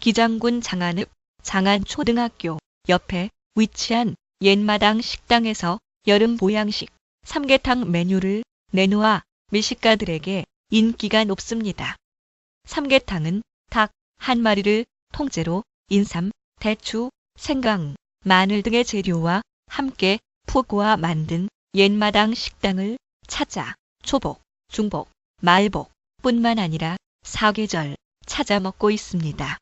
기장군 장안읍 장안초등학교 옆에 위치한 옛마당 식당에서 여름 보양식 삼계탕 메뉴를 내놓아 미식가들에게 인기가 높습니다. 삼계탕은 닭 한 마리를 통째로 인삼, 대추, 생강, 마늘 등의 재료와 함께 푹 고아 만든 옛마당 식당을 찾아 초복, 중복, 말복 뿐만 아니라 사계절 찾아 먹고 있습니다.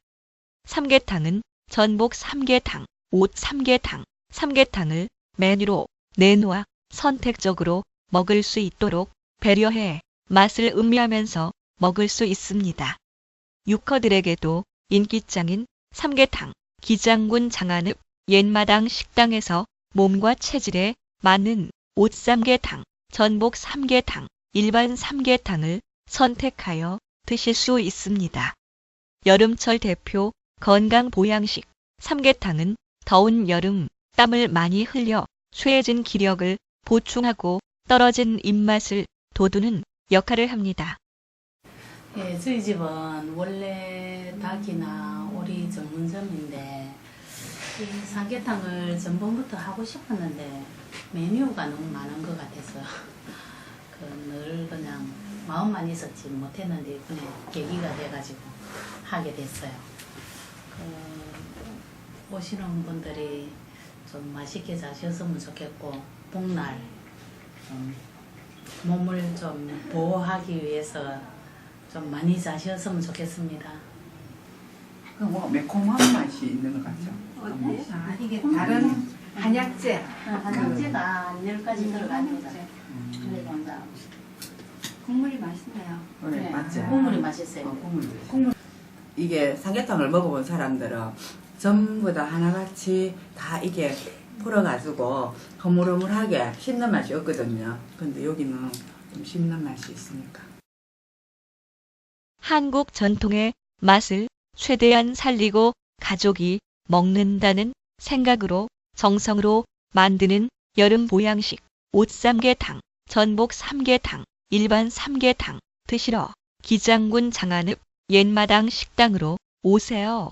삼계탕은 전복 삼계탕, 옷 삼계탕, 삼계탕을 메뉴로 내놓아 선택적으로 먹을 수 있도록 배려해 맛을 음미하면서 먹을 수 있습니다. 유커들에게도 인기짱인 삼계탕, 기장군 장안읍 옛마당 식당에서 몸과 체질에 맞는 옷 삼계탕, 전복 삼계탕, 일반 삼계탕을 선택하여 드실 수 있습니다. 여름철 대표 건강 보양식 삼계탕은 더운 여름 땀을 많이 흘려 쇠해진 기력을 보충하고 떨어진 입맛을 돋우는 역할을 합니다. 예, 저희 집은 원래 닭이나 오리 전문점인데 이 삼계탕을 전번부터 하고 싶었는데 메뉴가 너무 많은 것 같아서 그늘 그냥 마음만 있었지 못했는데 이번에 계기가 돼가지고 하게 됐어요. 그 오시는 분들이 좀 맛있게 자셨으면 좋겠고 복날 좀 몸을 좀 보호하기 위해서 좀 많이 자셨으면 좋겠습니다. 그뭐 매콤한 맛이 있는 것 같죠? 어때요? 아, 이게 다른 한약재. 한약재가 한 10가지 들어갑니다. 음. 그리고 이제 국물이 맛있네요. 네, 네, 맞죠? 국물이 맛있어요. 어, 국물. 국물. 이게 삼계탕을 먹어본 사람들은 전부 다 하나같이 다 이게 풀어가지고 허물허물하게 씹는 맛이 없거든요. 근데 여기는 좀 씹는 맛이 있으니까. 한국 전통의 맛을 최대한 살리고 가족이 먹는다는 생각으로 정성으로 만드는 여름 보양식 옷삼계탕, 전복 삼계탕, 일반 삼계탕 드시러 기장군 장안읍 옛마당 식당으로 오세요.